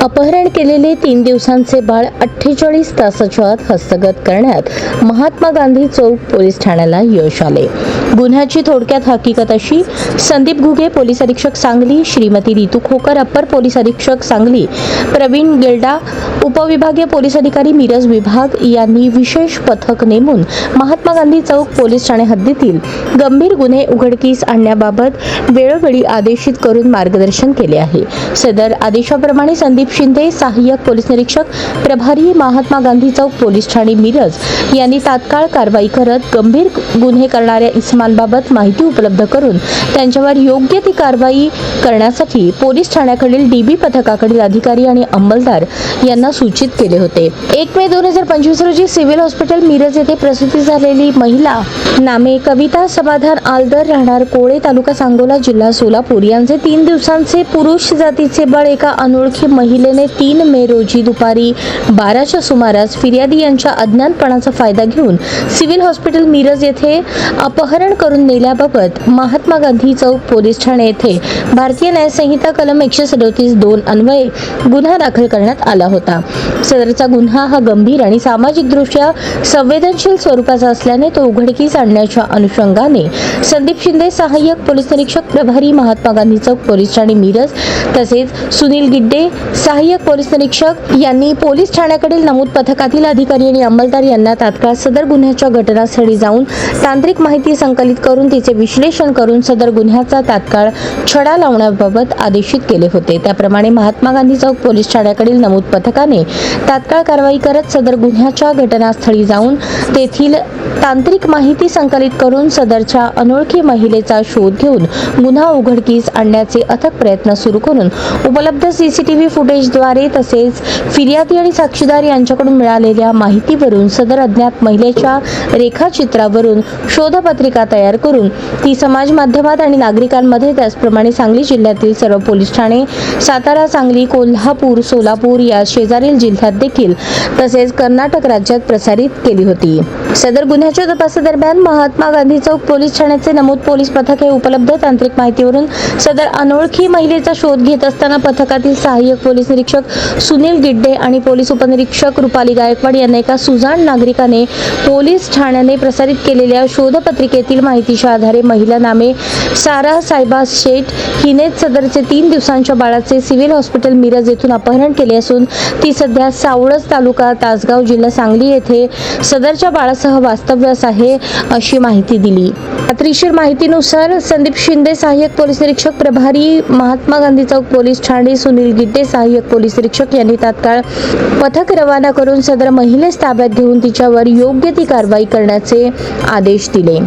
अपहरण केलेले तीन दिवसांचे बाळ अठ्ठेचाळीस तासाच्या आत हस्तगत करण्यात महात्मा गांधी चौक पोलीस ठाण्याला यश आले. गुन्ह्याची थोडक्यात हकीकत अशी संदीप घुगे पोलीस अधीक्षक सांगली श्रीमती रितू खोकर अप्पर पोलीस अधीक्षक सांगली प्रवीण गिल्डा उपविभागीय पोलीस अधिकारी मिरज विभाग यांनी विशेष पथक नेमून महात्मा गांधी चौक पोलीस ठाणे हद्दीतील गंभीर गुन्हे उघडकीस आणण्याबाबत वेळोवेळी आदेशित करून मार्गदर्शन केले आहे. सदर आदेशाप्रमाणे संदीप शिंदे सहाय्यक पोलीस निरीक्षक प्रभारी महात्मा गांधी चौक पोलीस ठाणे मिरज यांनी तात्काळ कारवाई करत गंभीर गुन्हे करणाऱ्या इस्मांबाबत माहिती उपलब्ध करून त्यांच्यावर योग्य ती कारवाई करण्यासाठी पोलीस ठाण्याकडील डीबी पथकाकडील अधिकारी आणि अंमलदार यांना सूचित केले होते. एक मे दोन हजार पंचवीस रोजी सिव्हिल हॉस्पिटल मिरज येथे प्रसूती झालेली महिला नामे कविता समाधान आलदर राहणार कोळे तालुका सांगोला जिल्हा सोलापूर. यांचे तीन दिवसांचे पुरुष जातीचे बळ एका अनोळखी महिलेने तीन मे रोजी दुपारी बाराच्या सुमारास फिर्यादी यांच्या अज्ञानपणाचा फायदा घेऊन सिव्हिल हॉस्पिटल मिरज येथे अपहरण करून नेल्याबाबत महात्मा गांधी चौक पोलीस ठाणे येथे भारतीय न्यायसंहिता कलम एकशे सदोतीस दोन अन्वये गुन्हा दाखल करण्यात आला होता. सदरचा गुन्हा हा गंभीर आणि सामाजिकदृष्ट्या संवेदनशील स्वरूपाचा असल्याने तो उघडकीस आणण्याच्या अनुषंगाने संदीप शिंदे सहाय्यक पोलीस निरीक्षक प्रभारी महात्मा गांधी चौक पोलीस ठाणे मिरज तसेच सुनील गिड्डे सहाय्यक पोलीस निरीक्षक यांनी पोलीस ठाण्याकडील नमूद पथकातील अधिकारी आणि अंमलदार यांना तात्काळ सदर गुन्ह्याच्या घटनास्थळी जाऊन तांत्रिक माहिती संकलित करून तिचे विश्लेषण करून सदर गुन्ह्याचा तात्काळ छडा लावण्याबाबत आदेशित केले होते. त्याप्रमाणे महात्मा गांधी चौक पोलीस ठाण्याकडील नमूद पथकाने तात्काळ कारवाई करत सदर गुन्ह्याच्या घटनास्थळी जाऊन तेथील तांत्रिक माहिती संकलित करून सदरच्या अनोळखी महिलेचा शोध घेऊन गुन्हा उघडकीस आणण्याचे अथक प्रयत्न सुरू करून उपलब्ध सीसीटीव्ही फुटेजद्वारे तसेच फिर्यादी आणि साक्षीदार यांच्याकडून मिळालेल्या माहितीवरून सदर अज्ञात महिलेच्या रेखाचित्रावरून शोधपत्रिका तयार करून ती समाज माध्यमात आणि नागरिकांमध्ये त्याचप्रमाणे सांगली जिल्ह्यातील सर्व पोलीस ठाणे सातारा सांगली कोल्हापूर सोलापूर या शेजारील जिल्ह्यात देखील तसेच कर्नाटक राज्यात प्रसारित केली होती. सदर गुन्ह्याच्या तपासादरम्यान महात्मा गांधी चौक पोलीस ठाण्याचे नमूद पोलीस पथक हे उपलब्ध तांत्रिक माहितीवरून सदर अनोळखी महिलेचा शोध घेत असताना पथकातील सहाय्यक पोलीस निरीक्षक सुनील गिड्डे आणि पोलीस उपनिरीक्षक रुपाली गायकवाड यांना एका सुजाण नागरिकाने पोलीस ठाण्याने प्रसारित केलेल्या शोधपत्रिकेतील माहितीच्या आधारे महिला नामे सारा सायबा शेठ हिनेच सदरचे तीन दिवसांच्या बाळाचे सिव्हिल हॉस्पिटल मिरज येथून अपहरण केले असून ती सध्या सावळस तालुका तासगाव जिल्हा सांगली येथे सदरच्या बाळासह वास्तव्यास आहे अशी माहिती दिली. खात्रीशीर माहितीनुसार संदीप शिंदे सहाय्यक पोलीस निरीक्षक प्रभारी महात्मा गांधी चौक पोलीस ठाणे सुनील गिड्डे सहाय्यक पोलीस निरीक्षक यांनी तात्काळ पथक रवाना करून सदर महिलेस ताब्यात घेऊन तिच्यावर योग्य ती कारवाई करण्याचे आदेश दिले.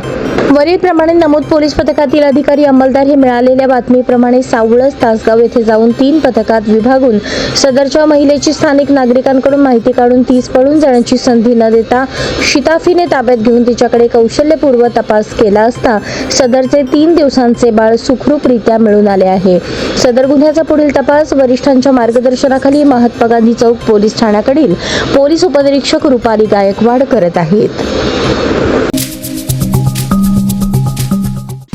वरील प्रमाणे नमूद पोलीस पथकातील अधिकारी अंमलदार हे मिळालेल्या बातमीप्रमाणे सावळस तासगाव येथे जाऊन तीन पथकात विभागून सदरच्या महिलेची स्थानिक नागरिकांकडून माहिती काढून तीस पळून जाण्याची संधी न देता शिताफीने ताब्यात घेऊन तिच्याकडे कौशल्यपूर्व तपास केला असता सदरचे तीन दिवसांचे बाळ सुखरूपरित्या मिळून आले आहे. सदर गुन्ह्याचा पुढील तपास वरिष्ठांच्या मार्गदर्शनाखाली महात्मा गांधी चौक पोलीस ठाण्याकडील पोलीस उपनिरीक्षक रुपाली गायकवाड करत आहेत.